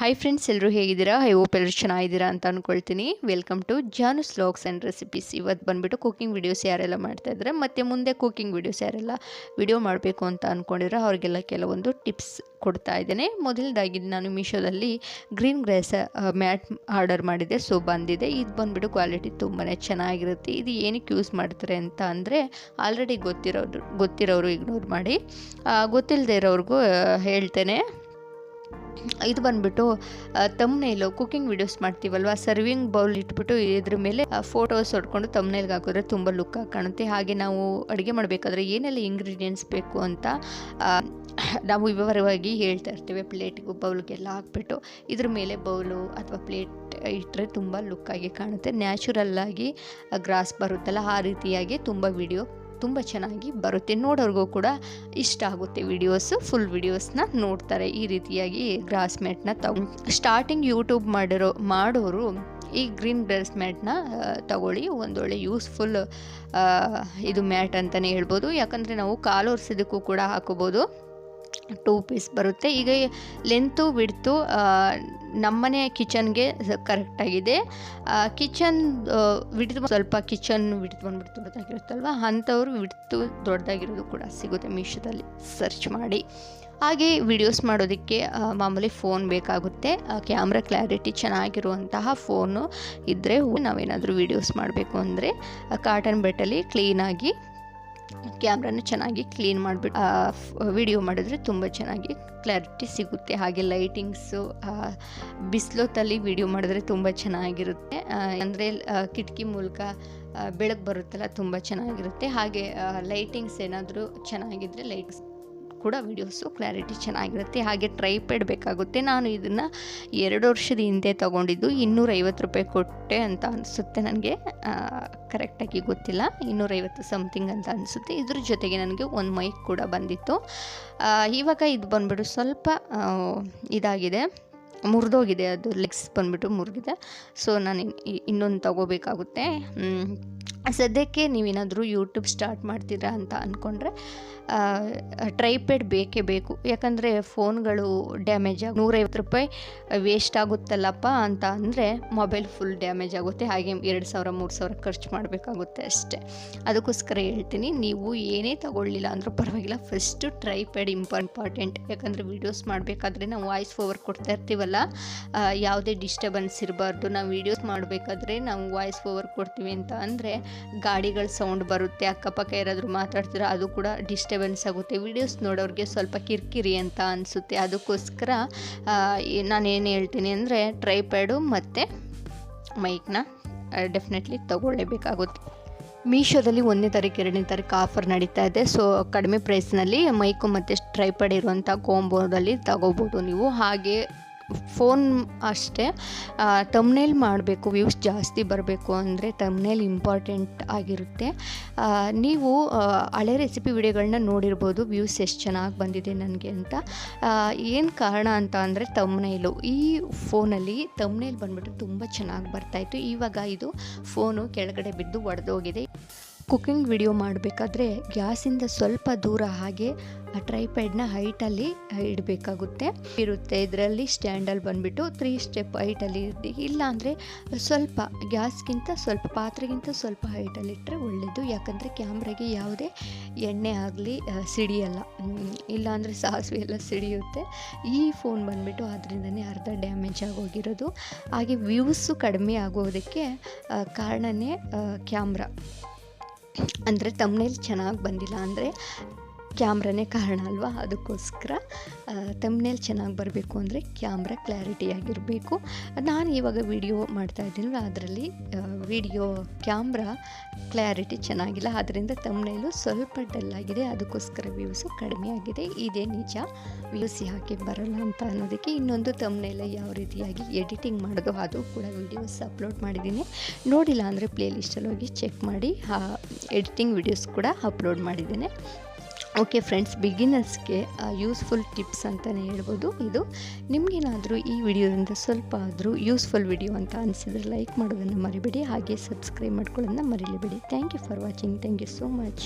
Hi friends ಎಲ್ಲರೂ ಹೇಗಿದ್ದೀರಾ? I hope ಎಲ್ಲರೂ ಚೆನ್ನಾಗಿದ್ದೀರಾ ಅಂತ ಅಂದ್ಕೊಳ್ತೀನಿ welcome to Janu ಸ್ಲಾಗ್ಸ್ and recipes ಇವತ್ತು ಬಂದುಬಿಟ್ಟು ಕುಕಿಂಗ್ ವೀಡಿಯೋಸ್ ಯಾರೆಲ್ಲ ಮಾಡ್ತಾ ಇದ್ದಾರೆ, ಮತ್ತು ಮುಂದೆ ಕುಕಿಂಗ್ ವೀಡಿಯೋಸ್ ಯಾರೆಲ್ಲ ವಿಡಿಯೋ ಮಾಡಬೇಕು ಅಂತ ಅಂದ್ಕೊಂಡಿರೋ ಅವ್ರಿಗೆಲ್ಲ ಕೆಲವೊಂದು ಟಿಪ್ಸ್ ಕೊಡ್ತಾ ಇದ್ದೇನೆ. ಮೊದಲದಾಗಿ ನಾನು ಮೀಶೋದಲ್ಲಿ ಗ್ರೀನ್ ಗ್ರೇಸ್ ಮ್ಯಾಟ್ ಆರ್ಡರ್ ಮಾಡಿದೆ ಸೊ ಬಂದಿದೆ. ಇದು ಬಂದುಬಿಟ್ಟು ಕ್ವಾಲಿಟಿ ತುಂಬಾ ಚೆನ್ನಾಗಿರುತ್ತೆ. ಇದು ಏನಕ್ಕೆ ಯೂಸ್ ಮಾಡ್ತಾರೆ ಅಂತ ಅಂದರೆ ಆಲ್ರೆಡಿ ಗೊತ್ತಿರೋದು, ಗೊತ್ತಿರೋರು ಇಗ್ನೋರ್ ಮಾಡಿ. ಗೊತ್ತಿಲ್ಲದೆ ಇರೋರಿಗೂ ಹೇಳ್ತೇನೆ. ಇದು ಬಂದ್ಬಿಟ್ಟು ತಮ್ನೇಲು ಕುಕಿಂಗ್ ವಿಡಿಯೋಸ್ ಮಾಡ್ತೀವಲ್ವ? ಸರ್ವಿಂಗ್ ಬೌಲ್ ಇಟ್ಬಿಟ್ಟು ಇದ್ರ ಮೇಲೆ ಫೋಟೋಸ್ ಹೊಡ್ಕೊಂಡು ತಮ್ನೇಲ್ಗೆ ಹಾಕಿದ್ರೆ ತುಂಬ ಲುಕ್ ಆಗಿ ಕಾಣುತ್ತೆ. ಹಾಗೆ ನಾವು ಅಡುಗೆ ಮಾಡಬೇಕಾದ್ರೆ ಏನೆಲ್ಲ ಇಂಗ್ರೀಡಿಯೆಂಟ್ಸ್ ಬೇಕು ಅಂತ ನಾವು ವಿವರವಾಗಿ ಹೇಳ್ತಾ ಇರ್ತೀವಿ. ಪ್ಲೇಟ್ಗೂ ಬೌಲ್ಗೆಲ್ಲ ಹಾಕ್ಬಿಟ್ಟು, ಇದ್ರ ಮೇಲೆ ಬೌಲು ಅಥವಾ ಪ್ಲೇಟ್ ಇಟ್ಟರೆ ತುಂಬ ಲುಕ್ಕಾಗಿ ಕಾಣುತ್ತೆ. ನ್ಯಾಚುರಲ್ಲಾಗಿ ಗ್ರಾಸ್ ಬರುತ್ತಲ್ಲ, ಆ ರೀತಿಯಾಗಿ ತುಂಬ ವಿಡಿಯೋ ತುಂಬ ಚೆನ್ನಾಗಿ ಬರುತ್ತೆ. ನೋಡೋರಿಗೂ ಕೂಡ ಇಷ್ಟ ಆಗುತ್ತೆ ವಿಡಿಯೋಸು. ಫುಲ್ ವಿಡಿಯೋಸ್ನ ನೋಡ್ತಾರೆ. ಈ ರೀತಿಯಾಗಿ ಗ್ರಾಸ್ ಮ್ಯಾಟ್ನ ತಗೊಂಡು ಸ್ಟಾರ್ಟಿಂಗ್ ಯೂಟ್ಯೂಬ್ ಮಾಡಿರೋ, ಮಾಡೋರು ಈ ಗ್ರೀನ್ ಗ್ರಾಸ್ ಮ್ಯಾಟ್ನ ತಗೊಳ್ಳಿ. ಒಂದೊಳ್ಳೆ ಯೂಸ್ಫುಲ್ ಇದು ಮ್ಯಾಟ್ ಅಂತಲೇ ಹೇಳ್ಬೋದು. ಯಾಕಂದರೆ ನಾವು ಕಾಲು ಒರೆಸೋದಕ್ಕೂ ಕೂಡ ಹಾಕೋಬೋದು ಟೂ ಪೀಸ್ ಬರುತ್ತೆ. ಈಗ ಲೆಂತು ಬಿಡ್ತು ನಮ್ಮನೆ ಕಿಚನ್ಗೆ ಕರೆಕ್ಟಾಗಿದೆ. ಕಿಚನ್ ವಿಡ್ತು ಸ್ವಲ್ಪ ಕಿಚನ್ ವಿಡ್ತು ಬಂದ್ಬಿಟ್ಟು ದೊಡ್ಡದಾಗಿರುತ್ತಲ್ವ ಅಂಥವ್ರು ವಿಡ್ತು ದೊಡ್ಡದಾಗಿರೋದು ಕೂಡ ಸಿಗುತ್ತೆ ಮೀಶೋದಲ್ಲಿ. ಸರ್ಚ್ ಮಾಡಿ. ಹಾಗೆ ವಿಡಿಯೋಸ್ ಮಾಡೋದಕ್ಕೆ ಮಾಮೂಲಿ ಫೋನ್ ಬೇಕಾಗುತ್ತೆ. ಕ್ಯಾಮ್ರಾ ಕ್ಲಾರಿಟಿ ಚೆನ್ನಾಗಿರುವಂತಹ ಫೋನು ಇದ್ದರೆ ನಾವೇನಾದರೂ ವಿಡಿಯೋಸ್ ಮಾಡಬೇಕು ಅಂದರೆ ಕಾಟನ್ ಬೆಟ್ಟಲ್ಲಿ ಕ್ಲೀನಾಗಿ ಕ್ಯಾಮ್ರಾನ ಚೆನ್ನಾಗಿ ಕ್ಲೀನ್ ಮಾಡಿಬಿಟ್ಟು ವಿಡಿಯೋ ಮಾಡಿದ್ರೆ ತುಂಬ ಚೆನ್ನಾಗಿ ಕ್ಲಾರಿಟಿ ಸಿಗುತ್ತೆ. ಹಾಗೆ ಲೈಟಿಂಗ್ಸು ಬಿಸಿಲೊತ್ತಲ್ಲಿ ವಿಡಿಯೋ ಮಾಡಿದ್ರೆ ತುಂಬ ಚೆನ್ನಾಗಿರುತ್ತೆ. ಅಂದರೆ ಕಿಟಕಿ ಮೂಲಕ ಬೆಳಕು ಬರುತ್ತಲ್ಲ, ತುಂಬ ಚೆನ್ನಾಗಿರುತ್ತೆ. ಹಾಗೆ ಲೈಟಿಂಗ್ಸ್ ಏನಾದರೂ ಚೆನ್ನಾಗಿದ್ದರೆ ಲೈಟ್ಸ್ ಕೂಡ ವೀಡಿಯೋಸು ಕ್ಲಾರಿಟಿ ಚೆನ್ನಾಗಿರುತ್ತೆ. ಹಾಗೆ ಟ್ರೈಪೆಡ್ ಬೇಕಾಗುತ್ತೆ. ನಾನು ಇದನ್ನು ಎರಡು ವರ್ಷದ ಹಿಂದೆ ತೊಗೊಂಡಿದ್ದು ಇನ್ನೂರೈವತ್ತು ರೂಪಾಯಿ ಕೊಟ್ಟೆ ಅಂತ ಅನಿಸುತ್ತೆ ನನಗೆ. ಕರೆಕ್ಟಾಗಿ ಗೊತ್ತಿಲ್ಲ. ಇನ್ನೂರೈವತ್ತು ಸಮಥಿಂಗ್ ಅಂತ ಅನಿಸುತ್ತೆ. ಇದ್ರ ಜೊತೆಗೆ ನನಗೆ ಒಂದು ಮೈಕ್ ಕೂಡ ಬಂದಿತ್ತು. ಇವಾಗ ಇದು ಬಂದ್ಬಿಟ್ಟು ಸ್ವಲ್ಪ ಇದಾಗಿದೆ. ಮುರಿದೋಗಿದೆ. ಅದು ಲೆಗ್ಸ್ ಬಂದ್ಬಿಟ್ಟು ಮುರಿದಿದೆ ಸೊ ನಾನು ಇನ್ನೊಂದು ತಗೋಬೇಕಾಗುತ್ತೆ. ಸದ್ಯಕ್ಕೆ ನೀವೇನಾದರೂ ಯೂಟ್ಯೂಬ್ ಸ್ಟಾರ್ಟ್ ಮಾಡ್ತೀರಾ ಅಂತ ಅಂದ್ಕೊಂಡ್ರೆ ಟ್ರೈಪೆಡ್ ಬೇಕೇ ಬೇಕು. ಯಾಕಂದರೆ ಫೋನ್ಗಳು ಡ್ಯಾಮೇಜ್ ಆಗಿ ನೂರೈವತ್ತು ರೂಪಾಯಿ ವೇಸ್ಟ್ ಆಗುತ್ತಲ್ಲಪ್ಪ ಅಂತ ಅಂದರೆ ಮೊಬೈಲ್ ಫುಲ್ ಡ್ಯಾಮೇಜ್ ಆಗುತ್ತೆ. ಹಾಗೆ ಎರಡು ಸಾವಿರ, ಮೂರು ಸಾವಿರ ಖರ್ಚು ಮಾಡಬೇಕಾಗುತ್ತೆ ಅಷ್ಟೇ. ಅದಕ್ಕೋಸ್ಕರ ಹೇಳ್ತೀನಿ, ನೀವು ಏನೇ ತಗೊಳ್ಳಿಲ್ಲ ಅಂದರೂ ಪರವಾಗಿಲ್ಲ. ಫಸ್ಟು ಟ್ರೈಪೆಡ್ ಇಂಪಾರ್ಟೆಂಟ್ ಯಾಕಂದರೆ ವೀಡಿಯೋಸ್ ಮಾಡಬೇಕಾದ್ರೆ ನಾವು ವಾಯ್ಸ್ ಓವರ್ ಕೊಡ್ತಾ ಇರ್ತೀವಲ್ಲ ಯಾವುದೇ ಡಿಸ್ಟರ್ಬೆನ್ಸ್ ಇರಬಾರ್ದು. ನಾವು ವೀಡಿಯೋಸ್ ಮಾಡಬೇಕಾದ್ರೆ ನಾವು ವಾಯ್ಸ್ ಓವರ್ ಕೊಡ್ತೀವಿ ಅಂತ ಅಂದರೆ ಗಾಡಿಗಳ ಸೌಂಡ್ ಬರುತ್ತೆ, ಅಕ್ಕಪಕ್ಕ ಯಾರಾದರೂ ಮಾತಾಡ್ತೀರ ಅದು ಕೂಡ ಡಿಸ್ಟರ್ಬೆನ್ಸ್ ಆಗುತ್ತೆ. ವಿಡಿಯೋಸ್ ನೋಡೋರಿಗೆ ಸ್ವಲ್ಪ ಕಿರಿಕಿರಿ ಅಂತ ಅನಿಸುತ್ತೆ. ಅದಕ್ಕೋಸ್ಕರ ನಾನು ಏನು ಹೇಳ್ತೀನಿ ಅಂದರೆ ಟ್ರೈಪ್ಯಾಡು ಮತ್ತು ಮೈಕ್ನ ಡೆಫಿನೆಟ್ಲಿ ತಗೊಳ್ಳೇಬೇಕಾಗುತ್ತೆ. ಮೀಶೋದಲ್ಲಿ ಒಂದನೇ ತಾರೀಕು ಎರಡನೇ ತಾರೀಕು ಆಫರ್ ನಡೀತಾ ಇದೆ. ಸೊ ಕಡಿಮೆ ಪ್ರೈಸ್ನಲ್ಲಿ ಮೈಕು ಮತ್ತು ಟ್ರೈಪಡ್ ಇರುವಂಥ ಕೋಂಬೋದಲ್ಲಿ ತಗೋಬೋದು ನೀವು. ಹಾಗೆ ಫೋನ್ ಅಷ್ಟೇ ತಮ್ನೇಲ್ ಮಾಡಬೇಕು ವ್ಯೂಸ್ ಜಾಸ್ತಿ ಬರಬೇಕು ಅಂದರೆ ತಮ್ನೇಲ್ ಇಂಪಾರ್ಟೆಂಟ್ ಆಗಿರುತ್ತೆ. ನೀವು ಹಳೆ ರೆಸಿಪಿ ವಿಡಿಯೋಗಳನ್ನ ನೋಡಿರ್ಬೋದು ವ್ಯೂಸ್ ಎಷ್ಟು ಚೆನ್ನಾಗಿ ಬಂದಿದೆ ನನಗೆ ಅಂತ. ಏನು ಕಾರಣ ಅಂತ ಅಂದರೆ ತಮ್ನೇಲು ಈ ಫೋನಲ್ಲಿ ತಮ್ನೇಲ್ ಬಂದುಬಿಟ್ಟು ತುಂಬ ಚೆನ್ನಾಗಿ ಬರ್ತಾಯಿತ್ತು ಇವಾಗ ಇದು ಫೋನು ಕೆಳಗಡೆ ಬಿದ್ದು ಒಡೆದೋಗಿದೆ. ಕುಕ್ಕಿಂಗ್ ವಿಡಿಯೋ ಮಾಡಬೇಕಾದ್ರೆ ಗ್ಯಾಸಿಂದ ಸ್ವಲ್ಪ ದೂರ ಹಾಗೆ ಆ ಟ್ರೈಪ್ಯಾಡ್ನ ಹೈಟಲ್ಲಿ ಇಡಬೇಕಾಗುತ್ತೆ. ಇರುತ್ತೆ, ಇದರಲ್ಲಿ ಸ್ಟ್ಯಾಂಡಲ್ಲಿ ಬಂದುಬಿಟ್ಟು ತ್ರೀ ಸ್ಟೆಪ್ ಹೈಟಲ್ಲಿ ಇರಲಿ ಇಲ್ಲಾಂದರೆ ಸ್ವಲ್ಪ ಗ್ಯಾಸ್ಗಿಂತ ಸ್ವಲ್ಪ ಪಾತ್ರೆಗಿಂತ ಸ್ವಲ್ಪ ಹೈಟಲ್ಲಿ ಇಟ್ಟರೆ ಒಳ್ಳೆಯದು ಯಾಕಂದರೆ ಕ್ಯಾಮ್ರಾಗೆ ಯಾವುದೇ ಎಣ್ಣೆ ಆಗಲಿ ಸಿಡಿಯಲ್ಲ. ಇಲ್ಲಾಂದರೆ ಸಾಸಿವೆ ಎಲ್ಲ ಸಿಡಿಯುತ್ತೆ. ಈ ಫೋನ್ ಬಂದುಬಿಟ್ಟು ಅದರಿಂದನೇ ಅರ್ಧ ಡ್ಯಾಮೇಜ್ ಆಗೋಗಿರೋದು. ಹಾಗೆ ವ್ಯೂಸು ಕಡಿಮೆ ಆಗೋದಕ್ಕೆ ಕಾರಣನೇ ಕ್ಯಾಮ್ರಾ. ಅಂದರೆ ತಮ್ಮನೇಲಿ ಚೆನ್ನಾಗಿ ಬಂದಿಲ್ಲ ಅಂದರೆ ಕ್ಯಾಮ್ರಾನೇ ಕಾರಣ ಅಲ್ವಾ? ಅದಕ್ಕೋಸ್ಕರ ತಮ್ಮನೇಲಿ ಚೆನ್ನಾಗಿ ಬರಬೇಕು ಅಂದರೆ ಕ್ಯಾಮ್ರಾ ಕ್ಲಾರಿಟಿಯಾಗಿರಬೇಕು ನಾನು ಇವಾಗ ವಿಡಿಯೋ ಮಾಡ್ತಾ ಇದ್ದೀನಲ್ಲ ಅದರಲ್ಲಿ ವಿಡಿಯೋ ಕ್ಯಾಮ್ರಾ ಕ್ಲಾರಿಟಿ ಚೆನ್ನಾಗಿಲ್ಲ. ಅದರಿಂದ ತಮ್ಮನೇಲು ಸ್ವಲ್ಪ ಡಲ್ ಆಗಿದೆ. ಅದಕ್ಕೋಸ್ಕರ ವ್ಯೂಸು ಕಡಿಮೆ ಆಗಿದೆ. ಇದೇ ನಿಜ. ವ್ಯೂಸ್ ಯಾಕೆ ಬರಲ್ಲ ಅಂತ ಅನ್ನೋದಕ್ಕೆ ಇನ್ನೊಂದು ತಮ್ಮನೇಲ ಯಾವ ರೀತಿಯಾಗಿ ಎಡಿಟಿಂಗ್ ಮಾಡೋದು ಅದು ಕೂಡ ವೀಡಿಯೋಸ್ ಅಪ್ಲೋಡ್ ಮಾಡಿದ್ದೀನಿ. ನೋಡಿಲ್ಲ ಅಂದರೆ ಪ್ಲೇಲಿಸ್ಟಲ್ಲಿ ಹೋಗಿ ಚೆಕ್ ಮಾಡಿ ಎಡಿಟಿಂಗ್ ವಿಡಿಯೋಸ್ ಕೂಡ ಅಪ್ಲೋಡ್ ಮಾಡಿದ್ದೇನೆ. ಓಕೆ ಫ್ರೆಂಡ್ಸ್ ಬಿಗಿನರ್ಸ್ಗೆ ಯೂಸ್ಫುಲ್ ಟಿಪ್ಸ್ ಅಂತಲೇ ಹೇಳ್ಬೋದು. ಇದು ನಿಮಗೇನಾದರೂ ಈ ವಿಡಿಯೋದಿಂದ ಸ್ವಲ್ಪ ಆದರೂ ಯೂಸ್ಫುಲ್ ವಿಡಿಯೋ ಅಂತ ಅನಿಸಿದ್ರೆ ಲೈಕ್ ಮಾಡೋದನ್ನು ಮರಿಬೇಡಿ. ಹಾಗೆ ಸಬ್ಸ್ಕ್ರೈಬ್ ಮಾಡ್ಕೊಳ್ಳೋದನ್ನ ಮರಿಲೇಬೇಡಿ. Thank you for watching thank you so much